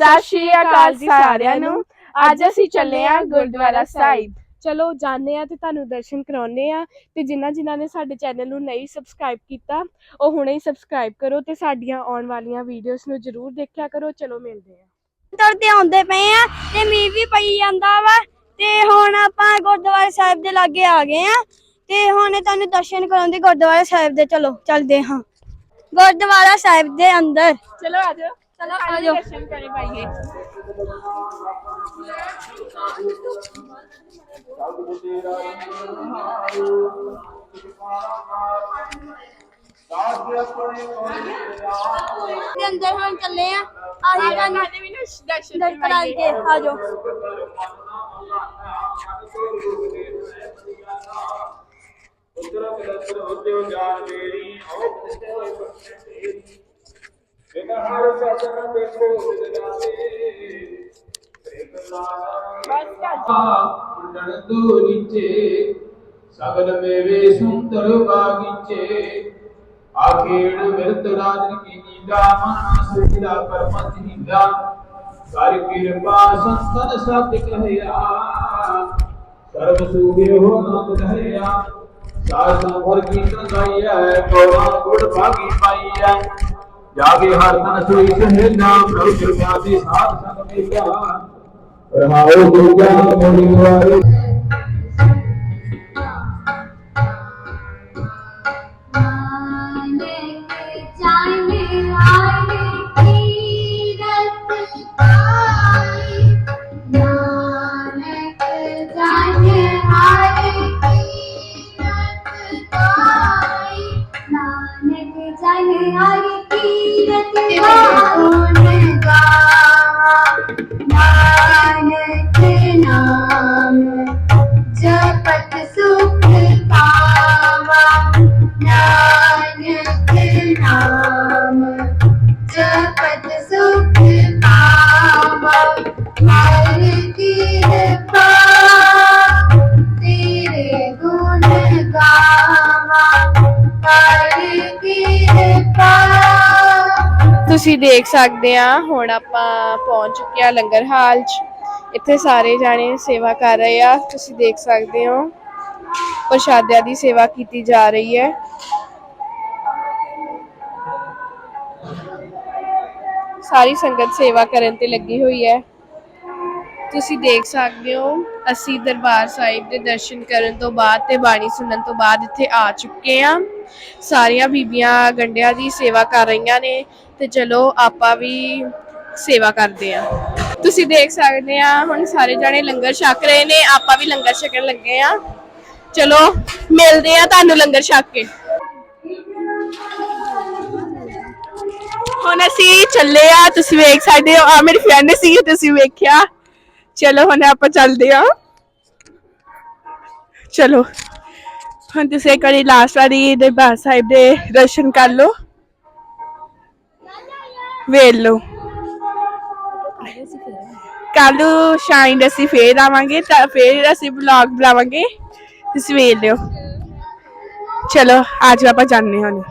ਸਤਿ ਸ਼੍ਰੀ ਅਕਾਲ ਜੀ ਸਾਰਿਆਂ ਨੂੰ। ਅੱਜ ਅਸੀਂ ਚੱਲੇ ਆ ਗੁਰਦੁਆਰਾ ਸਾਹਿਬ। ਚਲੋ ਜਾਣੇ ਆ ਤੇ ਤੁਹਾਨੂੰ ਦਰਸ਼ਨ ਕਰਾਉਣੇ ਆ ਤੇ ਜਿਨ੍ਹਾਂ ਜਿਨ੍ਹਾਂ ਨੇ ਸਾਡੇ ਚੈਨਲ ਨੂੰ ਨਹੀਂ ਸਬਸਕ੍ਰਾਈਬ ਕੀਤਾ ਉਹ ਹੁਣੇ ਹੀ ਸਬਸਕ੍ਰਾਈਬ ਕਰੋ ਤੇ ਸਾਡੀਆਂ ਆਉਣ ਵਾਲੀਆਂ ਵੀਡੀਓਜ਼ ਨੂੰ ਜਰੂਰ ਦੇਖਿਆ ਕਰੋ। ਚਲੋ ਮਿਲਦੇ ਆ ਤੁਰਦੇ ਆਉਂਦੇ ਪਏ ਆ ਤੇ ਮੀਂਹ ਵੀ ਪਈ ਜਾਂਦਾ ਵਾ ਤੇ ਹੁਣ ਆਪਾਂ ਗੁਰਦੁਆਰਾ ਸਾਹਿਬ ਦੇ ਲਾਗੇ ਆ ਗਏ ਆ ਤੇ ਹੁਣ ਤੁਹਾਨੂੰ ਦਰਸ਼ਨ ਕਰਾਉਂਦੇ ਗੁਰਦੁਆਰਾ ਸਾਹਿਬ ਦੇ। ਚਲੋ ਚੱਲਦੇ ਹਾਂ। ਗੁਰਦੁਆਰਾ ਸਾਹਿਬ ਦੇ ਅੰਦਰ। ਚਲੋ ਆਜੋ ਚਲੋ ਆਜੋ ਦਰਸ਼ਨ ਕਰੇ ਪਾਈਏ ਦੇ ਅੰਦਰ ਹੁਣ ਚੱਲੇ ਆ। ਆਹੀ ਤੁਹਾਨੂੰ ਵੀ ਨਾ ਦਰਸ਼ਨ ਦਰਸ਼ਨ ਕਰਾਂਗੇ। ਆਜੋ ਉਤਰ ਕਲਤਰ ਉਦਿਓ ਜਾਨ ਮੇਰੀ ਆਓ। ਹਰ ਸਤਨ ਦੇਖੋ ਵਿਦਗਾਤੇ ਪ੍ਰੇਮ ਲਾਣਾ ਉਡਣ ਦੂਰੀਚੇ ਸਗਲ ਮੇਵੇ ਸੁੰਦਰ ਬਾਗੀਚੇ। ਆਖੇੜ ਮਿਰਤ ਰਾਜਨ ਕੀ ਨੀਂਦਾ ਮਨ ਸ੍ਰੀਦਾ ਪਰਮਤ ਹੀਦਾ ਕਰ ਕਿਰਪਾ ਸੰਤਨ ਸਤਿ ਕਹਿਆ। ਸਰਬ ਸੂਬੇ ਹੋ ਨਾਮ ਧਰਿਆ। ਸਾਧ ਸੰਭਰ ਕੀਰਤਨ ਗਾਈਐ ਗੋਰਾ ਗੁੜ ਭਾਗੀ ਪਾਈਐ ਜਾਗੇ ਹਰ ਤਨ ਸੋਈ ਸਹਿਨਾ ਪ੍ਰਭੂ ਕਿਰਪਾ ਦੇ ਸਾਧ ਸੰਗ ਮੇਰਾ ਰਹਾਉ ਗੁਰਗਾ ਮੋੜੀ ਵਾਰੇ You know. ਤੁਸੀਂ ਦੇਖ ਸਕਦੇ ਆ, ਹੁਣ ਆਪਾਂ ਪਹੁੰਚ ਚੁੱਕੇ ਆ ਲੰਗਰ ਹਾਲ 'ਚ। ਇੱਥੇ ਸਾਰੇ ਜਾਣੇ ਸੇਵਾ ਕਰ ਰਹੇ ਆ, ਤੁਸੀਂ ਦੇਖ ਸਕਦੇ ਹੋ। ਪ੍ਰਸ਼ਾਦਿਆਂ ਦੀ ਸੇਵਾ ਕੀਤੀ ਜਾ ਰਹੀ ਹੈ। ਸਾਰੀ ਸੰਗਤ ਸੇਵਾ ਕਰਨ ਤੇ ਲੱਗੀ ਹੋਈ ਹੈ। ਤੁਸੀਂ ਦੇਖ ਸਕਦੇ ਹੋ, ਅਸੀਂ ਦਰਬਾਰ ਸਾਹਿਬ ਦੇ ਦਰਸ਼ਨ ਕਰਨ ਤੋਂ ਬਾਅਦ ਤੇ ਬਾਣੀ ਸੁਣਨ ਤੋਂ ਬਾਅਦ ਇੱਥੇ ਆ ਚੁੱਕੇ ਆ ਸਾਰੀਆਂ ਬੀਬੀਆਂ ਗੰਡਿਆਂ ਦੀ ਸੇਵਾ ਕਰ ਰਹੀਆਂ ਨੇ ਤੇ ਚਲੋ ਆਪਾਂ ਵੀ ਸੇਵਾ ਕਰਦੇ ਆ ਤੁਸੀਂ ਦੇਖ ਸਕਦੇ ਆ ਹੁਣ ਸਾਰੇ ਜਾਣੇ ਲੰਗਰ ਛਕ ਰਹੇ ਨੇ, ਆਪਾਂ ਵੀ ਲੰਗਰ ਛਕਣ ਲੱਗੇ ਆ ਚਲੋ, ਮਿਲਦੇ ਆ ਤੁਹਾਨੂੰ ਲੰਗਰ ਛਕ ਕੇ। ਹੁਣ ਅਸੀਂ ਚੱਲੇ ਆ ਤੁਸੀਂ ਵੇਖ ਸਕਦੇ ਹੋ ਆ ਮੇਰੀ ਫਰੈਂਡ ਸੀ ਤੁਸੀਂ ਵੇਖਿਆ। ਚਲੋ ਹੁਣ ਆਪਾਂ ਚੱਲਦੇ ਆ ਚਲੋ। ਹੁਣ ਤੁਸੀਂ ਇੱਕ ਵਾਰੀ ਲਾਸਟ ਵਾਰੀ ਦਰਬਾਰ ਸਾਹਿਬ ਦੇ ਦਰਸ਼ਨ ਕਰ ਲਓ। ਵੇਖ ਲਓ। ਕੱਲ ਸ਼ਾਇਦ ਅਸੀਂ ਫੇਰ ਆਵਾਂਗੇ ਤਾਂ ਫੇਰ ਅਸੀਂ ਵਲੌਗ ਬਣਾਵਾਂਗੇ। ਤੁਸੀਂ ਵੇਖ ਲਿਓ। ਚਲੋ, ਅੱਜ ਆਪਾਂ ਜਾਂਦੇ ਹਾਂ ਹੁਣ।